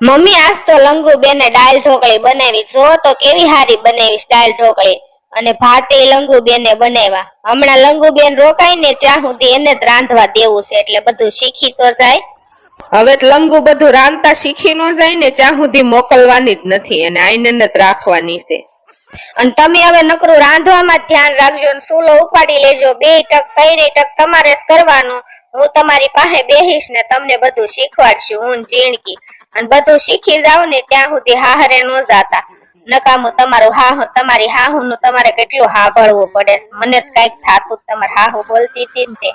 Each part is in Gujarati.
મમ્મી આજ તો લંગુ બેને દાળ ઢોકળી બનાવી. જો તો કેવી હારી બનાવીશ દાળ ઢોકળી? અને ભાતે લંગુ બેને બનાવ્યા. હમણાં લંગુ બેન રોકાય ને ત્યાં સુધી એને જ રાંધવા દેવું છે એટલે બધું શીખી તો જાય. હવે લંગુ બધું રાંધતા શીખી ન જાય ને ત્યાં સુધી મોકલવાની જ નથી અને આઈને જ રાખવાની છે. અને તમે હવે નકરું રાંધવામાં ધ્યાન રાખજો ને સૂલો ઉપાડી લેજો બે ટક ત્રણે ટક તમારે જ કરવાનું. હું તમારી પાસે બેહીશ ને તમને બધું શીખવાડશું હું ને ઝીણકી. અને બધું શીખી જાવ ને ત્યાં સુધી હાહરે ન જાતા. નકામું તમારું હાહુ, તમારી હાહુ નું તમારે કેટલું હાભળવું પડે. મને કંઈક થાતું તમારે હાહુ બોલતી હતી તે.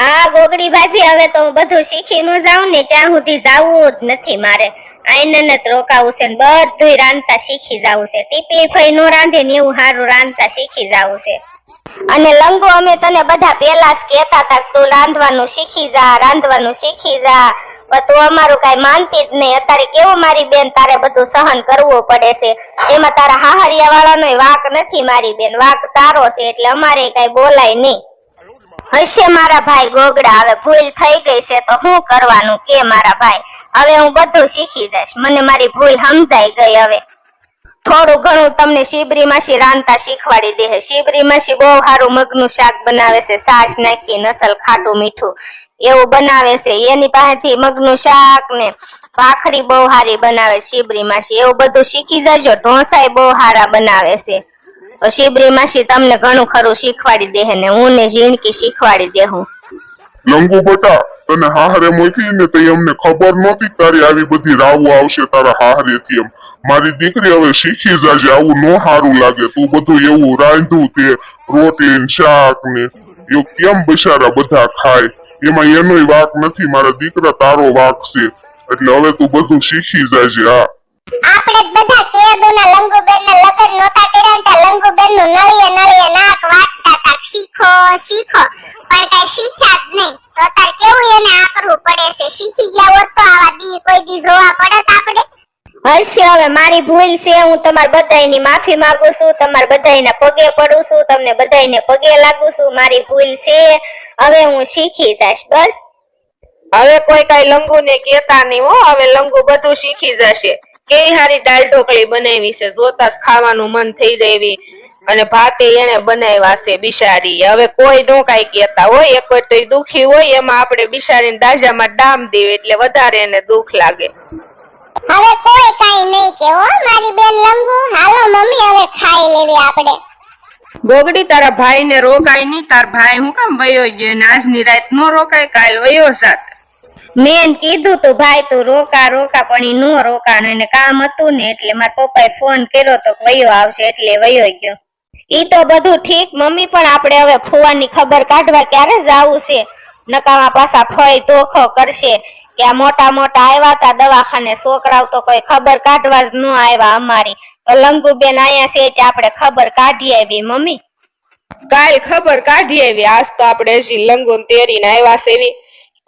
હા, ગોગડી ભાભી, હવે તો હું બધું શીખી ન જાઉં ને ત્યાં સુધી જાવું જ નથી મારે. આઈને જ રોકાવું છે બધું રાંધતા શીખી જાવું છે. ટીપલી ફઈ નો રાંધે ને એવું સારું રાંધતા શીખી જાવું છે. અને લંગો અમે તને બધા પેલા જ કહેતા હતા તું રાંધવાનું શીખી જા, રાંધવાનું શીખી જા. તું અમારું કઈ માનતી જ નહીં. અત્યારે કેવું મારી બેન તારે બધું સહન કરવું પડે છે? એમાં તારા હાહરિયા વાળાનો વાક નથી મારી બેન. વાક તારો છે, એટલે અમારે કઈ બોલાય નહીં. હશે મારા ભાઈ ગોગડા. હવે ભૂલ થઈ ગઈ છે તો શું કરવાનું? કે મારા ભાઈ? હવે હું બધું શીખી જઈશ. મને મારી ભૂલ સમજાઈ ગઈ હવે. થોડું ઘણું તમને શીબરી માસી રાંધતા શીખવાડી દે શીબરી માસી બહુ સારું મગનું શાક બનાવે છે. સાસ નાખી, નસલ ખાટું મીઠું એવું બનાવે છે. એની પાસેથી મગનું શાક ને ભાખરી બહુ સારી બનાવે શીબરી માસી. એવું બધું શીખી જજો. ઢોસાય બહુ સારા બનાવે છે. તો શીબરી માસી તમને ઘણું ખરું શીખવાડી દે ને હું ને જીણકી શીખવાડી દે હું. લંગુ બટા, તને હાહરે મૂકી ને તે અમને ખબર નહોતી તારી આવી બધી રાવું આવશે તારા હાહરેથી એમ. મારી દીકરી હવે શીખી જાજે, આવું નો સારું લાગે. તું બધું એવું રાંધું તે રોટલી શાક ને એવું કેમ બિચારા બધા ખાય? એમાં એનોય વાક નથી, મારા દીકરા તારો વાક છે. એટલે હવે તું બધું શીખી જાજે, હા. આપણે બધા લગ્ન નહોતા કર્યા ને ત્યાં લંગુબેનનું નળીએ નળીએ નાક વાટતા કે શીખો શીખો. પણ કઈ શીખ્યા જ નહીં. તો કેવું એને આ પડે છે? શીખી ગયા હોત તો આવા દી કોઈ દી જોવા પડત આપણે? હશે હવે મારી ભૂલ છે, હું તમારા બધાની માફી માંગુ છું, તમારા બધાના પગે પડું છું, તમને બધાને પગે લાગુ છું, મારી ભૂલ છે, હવે હું શીખી જઈશ, બસ. હવે કોઈ કઈ લંગુ ને કેતા નહીં હો, હવે લંગુ બધું શીખી જશે. કેવી હારી દાળ ઢોકળી બનાવી છે, જોતા જ ખાવાનું મન થઈ જાય. અને ભાતે એને બનાવ્યા છે બિચારી હવે કોઈ નો કઈ કેતા હોય, એક વખત દુખી હોય, એમાં આપણે બિચારીને દાજામાં ડામ દેવી, એટલે વધારે એને દુઃખ લાગે. હવે કોઈ કાઈ નહીં કે હો મારી બેન લંગુ. હાલો મમ્મી હવે ખાઈ લેવી આપણે. ગોગડી તારા ભાઈ ને રોકાય નહીં. તાર ભાઈ હું કામ વયો ગયો ને? આજની રાત નો રોકાય કાલ વયો સાત મેં કીધું તું ભાઈ તું રોકા રોકા પણ ઈ નો રોકાણ એને કામ હતું ને એટલે મારા પપ્પાએ ફોન કર્યો તો વયો આવશે એટલે વયો ગયો. ઈ તો બધું ઠીક મમ્મી પણ આપણે હવે ફુવાની ખબર કાઢવા ક્યારે જાવું છે? નકામા પાછા ફય ધોખો કરશે. કે આ મોટા મોટા આવ્યા તા દવાખાને છોકરાઓ તો કોઈ ખબર કાઢવા જ ન આવ્યા અમારી. તો લંગુબેન અહીંયા છે આપણે ખબર કાઢી આવી મમ્મી. કાલ ખબર કાઢી આવી આજ તો આપણે હજી લંગો ને તેરીને આવ્યા છે એવી.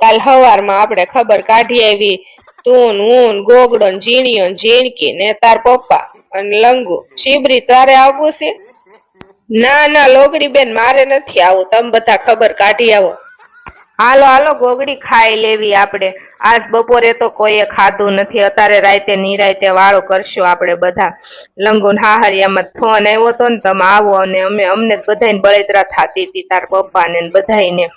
કાલ હવારમાં આપણે ખબર કાઢી આવી તું ઊન ગોગડો ઝીણીયો ઝીણકી ને તાર પપ્પા અને લંગુ. શિબરી તારે આવવું છે? ના ના લોગડી બેન મારે નથી આવું તમે બધા ખબર કાઢી આવો. હાલો હાલો, ગોગડી ખાઈ લેવી આપણે. આજ બપોરે તો કોઈએ ખાધું નથી. અત્યારે રાતે નિરાતે વાળો કરશું આપણે બધા. લંગુન હાહરિયામાં ફોન આવ્યો તો ને, તમે આવો અને અમે, અમને બધાને બળતરા થતી હતી, તાર પપ્પાને ને બધાયને.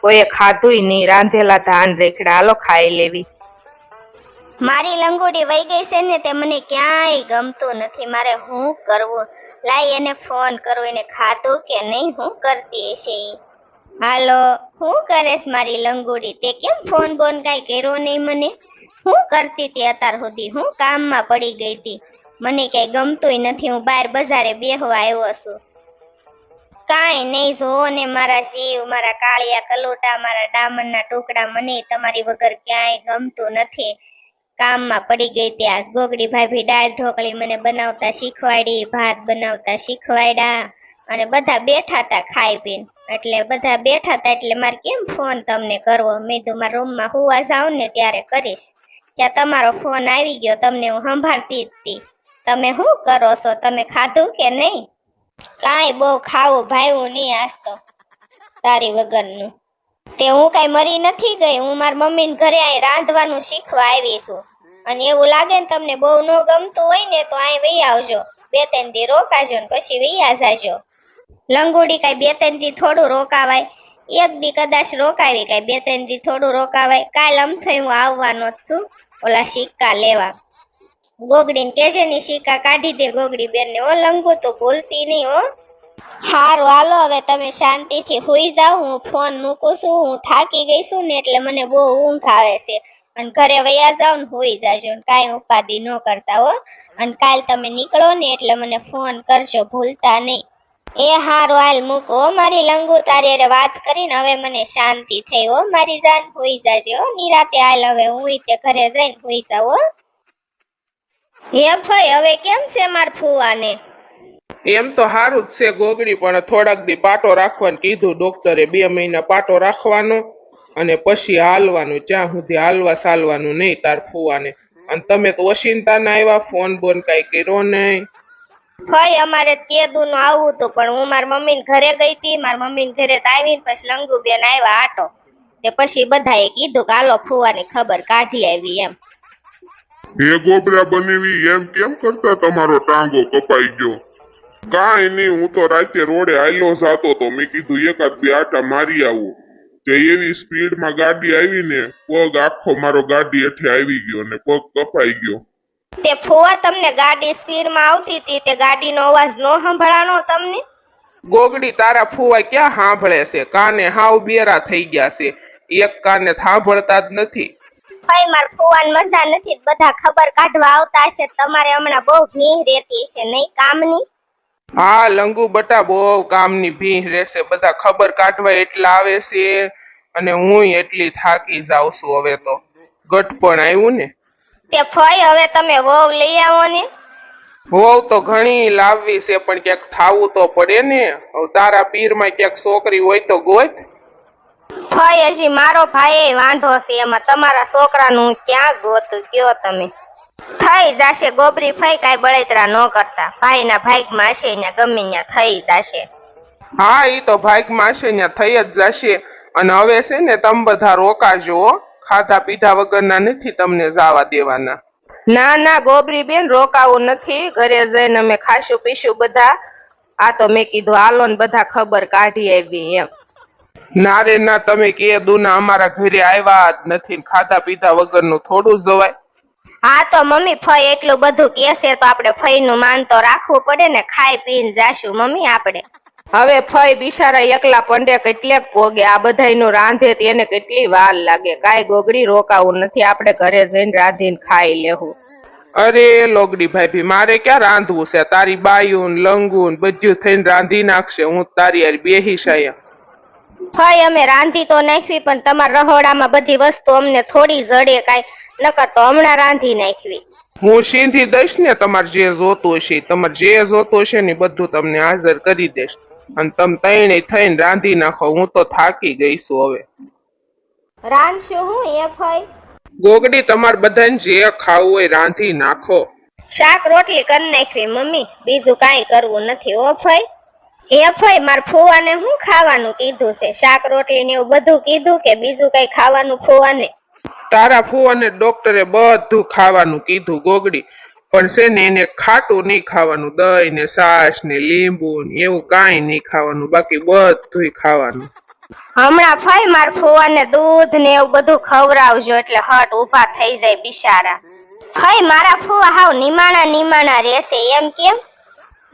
કોઈએ ખાધુંય નહીં, રાંધેલા ધાન રેખડા. હાલો, ખાઈ લેવી. મારી લંગોડી વહી ગઈ છે ને, તે મને ક્યાંય ગમતું નથી. મારે હું કરવું? લાઈ એને ફોન કરું, એને ખાધું કે નહીં? હું કરતી હશે હાલો, હું કરેશ મારી લંગોડી તે કેમ ફોન બોન કાંઈ કર્યો નહીં મને? હું કરતી હતી અત્યાર સુધી. હું કામમાં પડી ગઈ હતી. મને કાંઈ ગમતુંય નથી. હું બહાર બજારે બેહવા આવ્યો છું. કાંઈ નહીં જોવો ને મારા જીવ, મારા કાળિયા કલોટા, મારા ડામરના ટુકડા મને તમારી વગર ક્યાંય ગમતું નથી. કામમાં પડી ગઈ હતી આજ. ગોગડી ભાભી દાળ ઢોકળી મને બનાવતા શીખવાડી, ભાત બનાવતા શીખવાડ્યા અને બધા બેઠા હતા ખાઈ પીને. એટલે બધા બેઠા હતા એટલે મારે કેમ ફોન તમને કરવો? મેં તો મારા રૂમમાં હુવા જાઉં ને ત્યારે કરીશ. ત્યાં તમારો ફોન આવી ગયો, તમને હું સંભાળતી જ હતી તમે શું કરો છો? તમે ખાધું કે નહીં? કાંઈ બહુ ખાવું ભાઈવું નહીં આજ તો, તારી વગરનું. તે હું કાંઈ મરી નથી ગઈ, હું મારા મમ્મીને ઘરે અહીં રાંધવાનું શીખવા આવી છું. અને એવું લાગે ને તમને બહુ ન ગમતું હોય ને તો અહીં વહી આવજો. બે ત્રણ દી રોકાજો ને પછી વૈયા જાજો. લંગોડી કાંઈ બે ત્રણ દી થોડું રોકાવાય. એક દી કદાચ રોકાવી કાંઈ બે ત્રણ દી થોડું રોકાવાય. કાલ અમથો હું આવવાનો જ છું. ઓલા સિક્કા લેવા. ગોગડીને કેજે ની સિક્કા કાઢી દે ગોગડી બેન ને ઓ લંગો તો ભૂલતી નહીં હો. હારું, હાલો, હવે તમે શાંતિથી હુઈ જાઓ. હું ફોન મૂકું છું. હું થાકી ગઈ છું ને એટલે મને બહુ ઊંઘ આવે છે. અને ઘરે વયા જાઓ ને હુઈ જાજો કાંઈ ઉપાધિ ન કરતા હો. અને કાલ તમે નીકળો ને એટલે મને ફોન કરજો. ભૂલતા નહીં. એ હારું હાલ મૂક હો, મારી લંગુ તારી અરે વાત કરીને હવે મને શાંતિ થઈ હો, મારી જાન હોઈ જાજે હો, નિરાતે હાલ હવે હું તે ઘરે જઈને હોઈ જાવ હો. હે ભાઈ હવે કેમ છે માર ફુવાને? એમ તો સારું જ છે ગોગડી, પણ થોડાક દી પાટો રાખવાનું કીધું ડોક્ટરે, બે મહિના પાટો રાખવાનો અને પછી હાલવાનું, જ્યાં સુધી હાલવા ચાલવાનું નહીં તાર ફુવાને. અને તમે તો ઓશિંતા ના આવ્યા, ફોન બોન કઈ કર્યો નહીં. ભાઈ, અમારે કેદુ નું આવવું હતું, પણ હું મારી મમ્મી ઘરે ગઈ હતી. મારી મમ્મી ઘરે તો આવીને પછી લંગુબેન આવ્યા આટો. તે પછી બધાએ કીધું કે હાલો ફુવાની ખબર કાઢી આવી એમ. એ ગોબરા બનેવી એમ કેમ કરતા તમારો ટાંગો કપાઈ ગયો? કાંઈ નહીં, હું તો રાતે રોડે આયલો જાતો તો મેં કીધું એકાદ બે આટા મારી આવું. તે એવી સ્પીડમાં ગાડી આવી ને પગ આખો મારો ગાડી એઠે આવી ગયો ને પગ કપાઈ ગયો. તે ફુવા તમને ગાડી સ્પીડમાં આવતી હતી તે ગાડીનો અવાજ ન સંભળાનો તમને? ગોગડી તારા ફુવા ક્યાં સાંભળે છે? કાને હાવ બેરા થઈ ગયા છે. એક કાને સાંભળતા જ નથી. ભાઈ માર ફુવાન મજા નથી બધા ખબર કાઢવા આવતા હશે તમારે હમણાં બહુ ભીહ રહેતી હશે નહીં કામની? હા લંગુ બટા બહુ કામની ભીહ રહેશે બધા ખબર કાઢવા એટલા આવે છે અને હું એટલી થાકી જાઉં છું હવે તો. ગટપણ આવ્યું ને? તે ફઈ હવે તમે વહુ લઈ આવો ને. વહુ તો ઘણી લાવવી છે પણ ક્યાંક થાવું તો પડે ને. તારા પીરમાં ક્યાંક છોકરી હોય તો ગોત. ફઈ હજી મારો ભાઈ વાંઢો છે એમાં તમારા છોકરાનું ક્યાં ગોત કયો તમે? થઈ જાશે ગોબરી ફઈ કાઈ બળતરા ન કરતા. ભાઈના ભાગમાં હશે ને ગમે ત્યાં થઈ જાશે. હા એ તો ભાગમાં હશે ને થઈ જ જશે. અને હવે છે ને તમે બધા રોકાજો. ખાધા પીધા વગરના નથી તમને જવા દેવાના? ના ના ગોબરી બેન રોકાવું નથી. ઘરે જઈને અમે ખાશું પીશું બધા. આ તો મેં કીધું હાલો ને બધા ખબર કાઢી આવી એમ. ના રે ના તમે કે દુના અમારા ઘરે આવ્યા જ નથી ખાધા પીધા વગરનું થોડું જ જવાય. હા તો મમ્મી ફઈ એટલું બધું કેસે તો આપણે ફઈનું માન તો રાખવું પડે ને ખાઈ પીને જાશું મમ્મી આપણે. હવે ફઈ બિચારા એકલા પંડે કેટલેક પોગે આ બધાયનું રાંધે તેને કેટલી વાર લાગે. કાંઈ ગોગડી રોકાવું નથી આપણે ઘરે જઈને રાંધીને ખાઈ લેવું. અરે લોગડી ભાઈ મારે ક્યાં રાંધવું છે? તારી બાયું લંગુન બધું થઈને રાંધી નાખશે હું તારી યાર બેહીશ અહીંયા. ફઈ અમે રાંધી તો નાખવી પણ તમારા રહોડામાં બધી વસ્તુ અમને થોડી જડે કાંઈ નકર તો હમણાં રાંધી નાખવી. હું સીધી દઈશ ને તમારે જે જોતું હશે તમારે જે જોતું હશે ને બધું તમને હાજર કરી દઈશ અને તમ તઈને થઈને રાંધી નાખો. હું તો થાકી ગઈ છું હવે. રાંધશું હું એ ફઈ? ગોગડી તમાર બધાને જે ખાવું હોય રાંધી નાખો. શાક રોટલી કરી નાખવી મમ્મી. બીજું કાંઈ કરવું નથી ઓ ફઈ? એ ફઈ માર ફુવાને હું ખાવાનું કીધું છે? શાક રોટલી ને એવું બધું કીધું કે બીજું કઈ ખાવાનું ફુવાને? તારા ફુવાને ડોક્ટરે બધું ખાવાનું કીધું ગોગડી. પણ છે ને એને ખાટું નહીં ખાવાનું દહીં ને છાશ ને લીંબુ ને એવું કાંઈ નહીં ખાવાનું બાકી બધું ખાવાનું. હમણાં ફઈ માર ફુવાને દૂધ ને એવું બધું ખવડાવજો એટલે હટ ઊભા થઈ જાય બિચારા. ફઈ મારા ફુવા હાવ નિમાણા નિમાણા રહેશે એમ કેમ?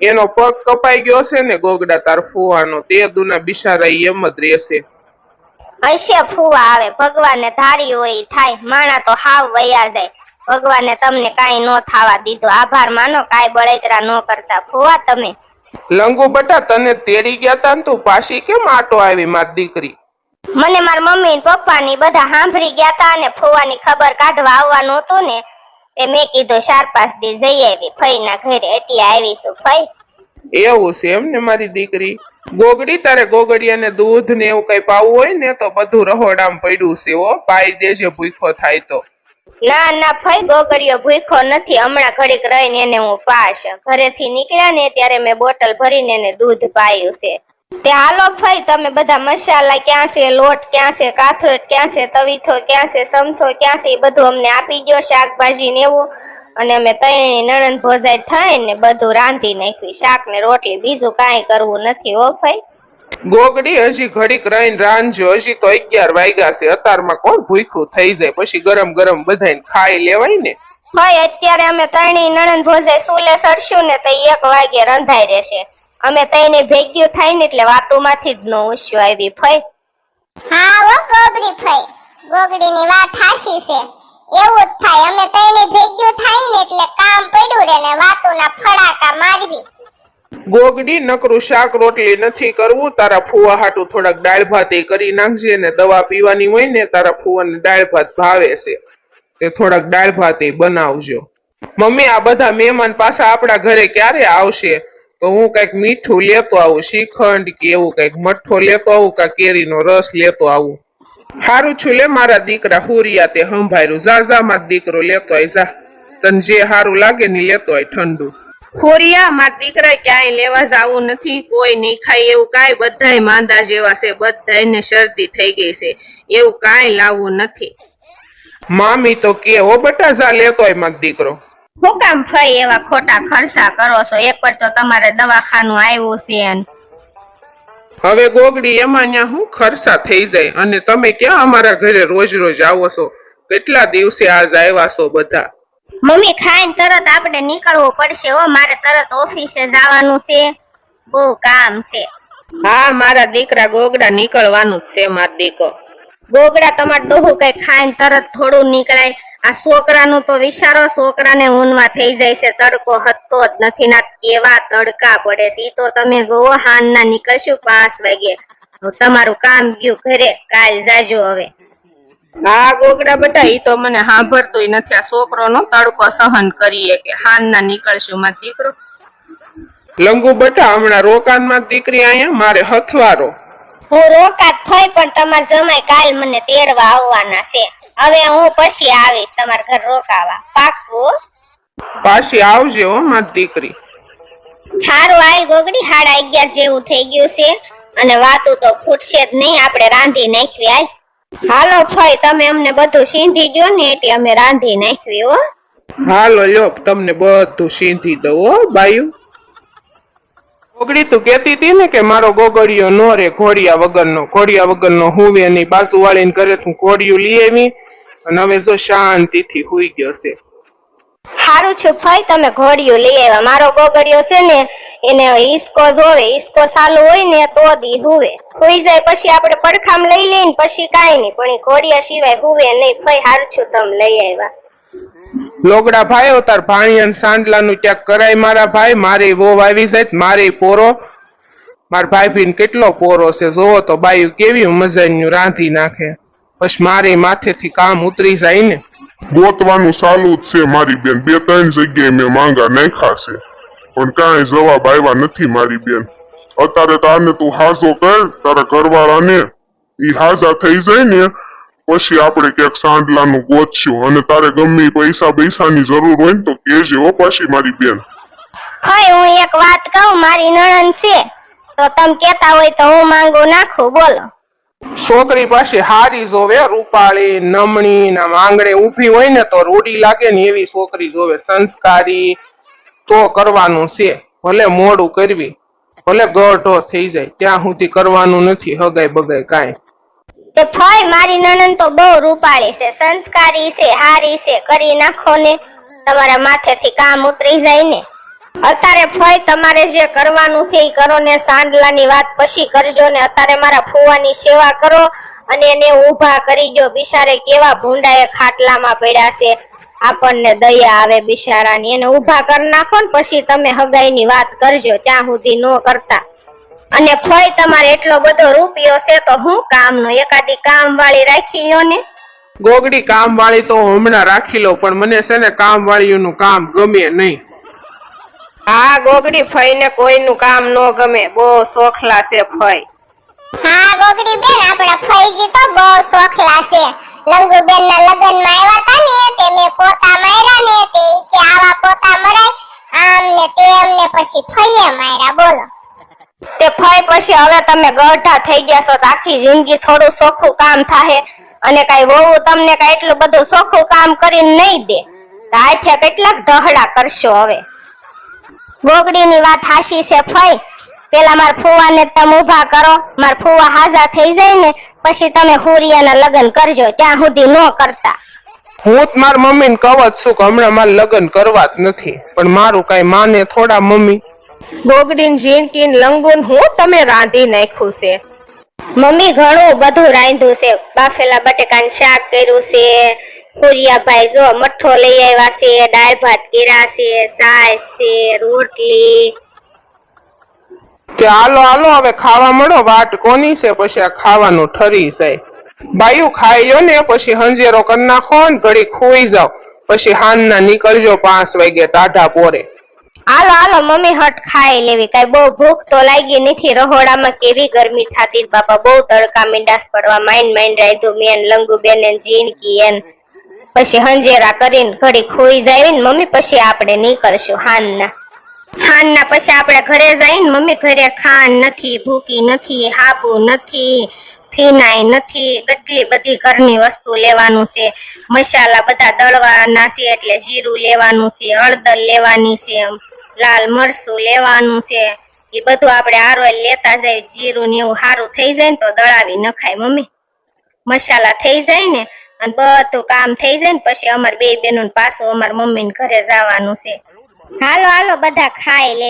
એનો પગ કપાઈ ગયો છે ને ગોગડા તાર ફુવાનો તે દુના બિચારા એમ જ રહેશે. હશે ફુવા આવે ભગવાનને ધારી હોય થાય માણા તો હાવ વયા જાય. ભગવાને તમને કાંઈ નો થાવા દીધો. આભાર માનો કાંઈ બળતરા નો કરતા. ફુવા તમે. લંગુ બટા તને તેડી ગયા તા તું પાછી કેમ આટો આવી માર દીકરી? મને માર મમ્મી ને પપ્પા ની બધા સાંભળી ગયા તા અને ફુવાની ખબર કાઢવા આવવાનું હતું ને તે મેં કીધું ચાર પાંચ દી જઈ આવી ફઈ ના ઘરે એટલે આવીશું ફઈ. એવું છે એમ ને મારી દીકરી? ગોગડી તારે ગોગડિયાને દૂધ ને એવું કઈ પાવું હોય ને તો બધું રહોડામ પડ્યું છે હો. પાઈ દેજે ભૂખો થાય તો. ના ના ફઈ ગોગડીયો ભૂખો નથી. હમણાં ઘડીક રહીને એને હું પાશ ઘરેથી નીકળ્યા ને ત્યારે મેં બોટલ ભરીને એને દૂધ પાયું છે. તે હાલો ફઈ તમે બધા મસાલા ક્યાં છે? લોટ ક્યાં છે? કાથરોટ ક્યાં છે? તવીથો ક્યાં છે? સમસો ક્યાં છે? એ બધું અમને આપી ગયો શાકભાજી ને એવું. અને અમે ત્રણેય નણંદ ભોજાઈ થાય ને બધું રાંધી નાખ્યું. શાક ને રોટલી બીજું કાંઈ કરવું નથી હો ફઈ ગોગડી હજી ઘડીક રહીને રાંધજો હજી તો અગિયાર વાગ્યા છે. અતારમાં કોણ ભૂખ્યું થઈ જાય? પછી ગરમ ગરમ બધાને ખાઈ લેવાય ને? ભાઈ અત્યારે અમે ત્રણેય નણંદ ભોજે સુલે સડશું ને તો એક વાગે રંધાઈ રહેશે. અમે તઈને ભેગ્યું થાય ને એટલે વાતોમાંથી જ નો ઉસ્યો આવી ફઈ હા ઓ ગોગડી ફઈ ગોગડીની વાત હાસી છે. એવું જ થાય. અમે તઈને ભેગ્યું થાય ને એટલે કામ પડ્યું રે ને વાતોના ફડાકા મારવી. ગોગડી, નકરું શાક રોટલી નથી કરવું, તારા ફુવા હાટું થોડાક દાળ ભાત એ કરી નાખજે ને દવા પીવાની હોય ને તારા ફુવાને દાળ ભાત ભાવે છે. તે થોડાક દાળ ભાત એ બનાવજો. મમ્મી, આ બધા મહેમાન પાછા આપણા ઘરે ક્યારે આવશે? તો હું કંઈક મીઠું લેતો આવું, શ્રીખંડ કે એવું કંઈક મઠ્ઠો લેતો આવું, કા કેરીનો રસ લેતો આવું. હારું છું લે, મારા દીકરા હુરિયા તે જા માર દીકરો લેતો આય, જા. તને જે હારું લાગે ને લેતો આય ઠંડુ. ખોરિયા માર દીકરા ક્યાંય લેવા જાવું નથી કોઈ નહીં ખાય એવું કાંઈ બધાય માંદા જેવા છે બધાયને શરદી થઈ ગઈ છે એવું કાંઈ લાવવું નથી. મામી તો કે ઓ બટા જા લેતો મારો દીકરો. હું કામ ફઈ એવા ખોટા ખર્ચા કરો છો? એક વાર તો તમારે દવાખાનું આવ્યું છે ને હવે ગોગડી એમાં ન્યા હું ખર્ચા થઈ જાય? અને તમે ક્યાં અમારા ઘરે રોજ રોજ આવો છો? કેટલા દિવસે આજ આવ્યા છો બધા? મમ્મી ખાઈને તરત આપણે નીકળવું પડશે હો. મારે તરત ઓફિસે જવાનું છે. બહુ કામ છે. હા મારા દીકરા ગોગડા નીકળવાનું જ છે માર દીકો. ગોગડા તમાર ડોહુ કઈ ખાઈને તરત થોડું નીકળાય. આ છોકરાનું તો વિચારો છોકરાને ઊનમાં થઈ જાય છે. તડકો હતો જ નથી. ના કેવા તડકા પડે છે. તો તમે જોવો હાન ના નીકળશું પાંચ વાગે. તમારું કામ ગયું ઘરે. કાલ જાજો હવે. હા ગોગડા બેટા ઈ તો મને સાંભળતોય નથી. આ છોકરો નો તડકો સહન કરીએ કે હાન ના નીકળશું માર દીકરો. લંગુ બટા હમણાં રોકાણમાં દીકરી અહીંયા મારે હથવારો. હું રોકાત થઈ પણ તમાર જમાઈ કાલ મને તેડવા આવવાના છે. હવે હું પછી આવીશ તમાર ઘર રોકાવા. પાકું પાછી આવજે હો મારી દીકરી. હારું આય ગોગડી હાડા અગિયાર જેવું થઈ ગયું છે. અને વાતું તો ફૂટશે જ નહીં આપણે રાંધી નાખવી આય હાલો ફઈ, તમે અમને બધું સીંધી દો ને, એટલે અમે રાંધી નાખવી હો. હાલો, લ્યો, તમને બધું સીંધી દઉં હો, બાયુ. ગોગડી તું કેતી હતી ને કે મારો ગોગડિયો નો રે ઘોડિયા વગરનો ઘોડિયા વગરનો હુવે ની બાજુ વાળીને ઘરે તું ઘોડિયું લઈ આવી અને હવે જો શાંતિથી હુઈ ગયો છે. હારું છે ભાઈ, તમે ઘોડિયું લઈ આવ્યા. મારો ગોગડિયો છે ને, એને ઈસકો જોવે, ઈસકો ચાલુ હોય ને, તો દી હુવે. હુઈ જાય પછી આપણે પડખામ લઈ લઈને, પછી કાંઈ નહીં. પણ ઘોડિયા સિવાય હુવે નહીં. ફઈ હારું છું, તમે લઈ આવ્યા. લોગડા ભાઈ તાર ભાણી અને સાંડલા નું ત્યાગ કરાય મારા ભાઈ. મારે વો આવી જાય મારી પોરો. મારા ભાઈ ભીન કેટલો પોરો છે, જોવો તો બાયું કેવી મજાનું રાંધી નાખે. પછી મારે માથેથી કામ ઉતરી જાય ને. ગોતવાનું ચાલુ જ છે મારી બેન. બે ત્રણ જગ્યાએ મેં માંગા નાખ્યા છે. પણ કાંઈ જવાબ આવ્યા નથી મારી બેન. અત્યારે તારને તું હાજો કર, તારા ઘરવાળાને. ઈ હાજા થઈ જાય ને, પછી આપણે ક્યાંક સાંડલાનું ગોતશું. અને તારે ગમે પૈસા પૈસાની જરૂર હોય ને તો કેજે હો પાછી મારી બેન. ફઈ હું એક વાત કહું, મારી નણંદ છે. તો તમે કેતા હોય તો હું માંગુ નાખું, બોલો. છોકરી પાસે હારી જોવે, રૂપાળી નમણી ના માંગણે ઊભી હોય ને તો રૂડી લાગે ને એવી છોકરી જોવે. સંસ્કારી તો કરવાનું છે. ભલે મોડું કરવી, ભલે ગઢો થઈ જાય, ત્યાં સુધી કરવાનું નથી, હગાઈ બગાઈ કાંઈ. તે ફોય મારી નણન તો બહુ રૂપાળી છે. સંસ્કારી છે, હારી છે. કરી નાખો ને તમારા માથેથી કામ ઉતરી જાય ને. અત્યારે ફઈ તમારે જે કરવાનું છે એ કરો ને સાંડલાની વાત પછી કરજો ને અત્યારે મારા ફુવાની સેવા કરો અને એને ઊભા કરી દો. બિચારે કેવા ભૂંડાએ ખાટલામાં પડ્યા છે. આપણને દયા આવે બિચારાની. એને ઊભા કરી નાખો ને પછી તમે હગાઈની વાત કરજો ત્યાં સુધી ન કરતા. અને ફઈ તમારે એટલો બધો રૂપિયો છે તો હું કામનો એકાદી કામ વાળી રાખી લ્યો ને. ગોગડી કામ વાળી તો હમણાં રાખી લો પણ મને છે ને કામ વાળીનું કામ ગમે નહીં. હા ગોગડી ફઈને કોઈનું કામ ન ગમે બહુ સોખલા છે ફઈ હા ગોગડી બેન આપણા ફઈજી તો બહુ શોખલા છે. લંગુબેન ના લગનમાં આવ્યા હતા ને તે મે પોતા માર્યા ને તે કે આવા પોતા મરાય આમ ને તેમ ને પછી ફઈએ માર્યા બોલો. તે તે ફઈ પછી હવે તમે ગઢા થઈ ગયા છો તો આખી જિંદગી થોડું સોખું કામ થાહે. અને કઈ વહુ તમને કઈ એટલું બધું સોખું કામ કરીને નહીં દે. તો આથે કેટલાક ઢહડા કરશો હવે. ગોગડીની વાત હાશી છે ફઈ. પેલા માર ફુવાને તમે ઊભા કરો. માર ફુવા હાજા થઈ જાય ને પછી તમે હુરિયાના લગ્ન કરજો ત્યાં સુધી ન કરતા. હું જ માર મમ્મીને કહું જ છું કે હમણાં મારે લગ્ન કરવા જ નથી પણ મારું કઈ માને થોડા મમ્મી. ગોગડીન જીણકીન લંગુન હું તમે રાંધી નાખ્યું છે? મમ્મી ઘણું બધું રાંધ્યું છે. બાફેલા બટેકાનું શાક કર્યું છે હુરિયાભાઈ જો મઠ્ઠો લઈ આવ્યા છે દાળ ભાત કેરા છે સાસ છે રોટલી. કે હાલો હાલો હવે ખાવા મળો. વાટ કોની છે? પછી આ ખાવાનું ઠરી છે. બાયું ખાઈ લો ને પછી હંજેરો કરી નાખો ને ઘડી ખોઈ જાવ પછી હાનના નીકળજો પાંચ વાગે ટાઢા પોરે. હાલો હાલો મમ્મી હટ ખાઈ લેવી. કઈ બહુ ભૂખ તો લાગી નથી. રહોડામાં કેવી ગરમી થતી? બાપા બહુ તડકા મીંડાસ પડવા માઇન માઇન રાયધું મેન લંગુ બેન જીન કી એન. પછી હંજેરા કરીને ઘડી ખોઈ જાય ને મમ્મી પછી આપણે નીકળશું હાનના. હાનના પછી આપણે ઘરે જઈને મમ્મી ઘરે ખાંડ નથી, ભૂકી નથી, હાબુ નથી ફીનાય નથી, કેટલી બધી ઘરની વસ્તુ લેવાનું છે. મસાલા બધા દળવાના છે એટલે જીરું લેવાનું છે, હળદર લેવાની છે, લાલ મરચું લેવાનું છે. એ બધું આપણે આરોલ લેતા જાય, જીરું ને એવું સારું થઈ જાય ને તો દળાવી નખાય મમ્મી. મસાલા થઈ જાય ને અને બધું કામ થઈ જાય ને પછી અમાર બે બેનો પાછું અમાર મમ્મી ઘરે જવાનું છે. હાલો હાલો, બધા ખાઈ લે.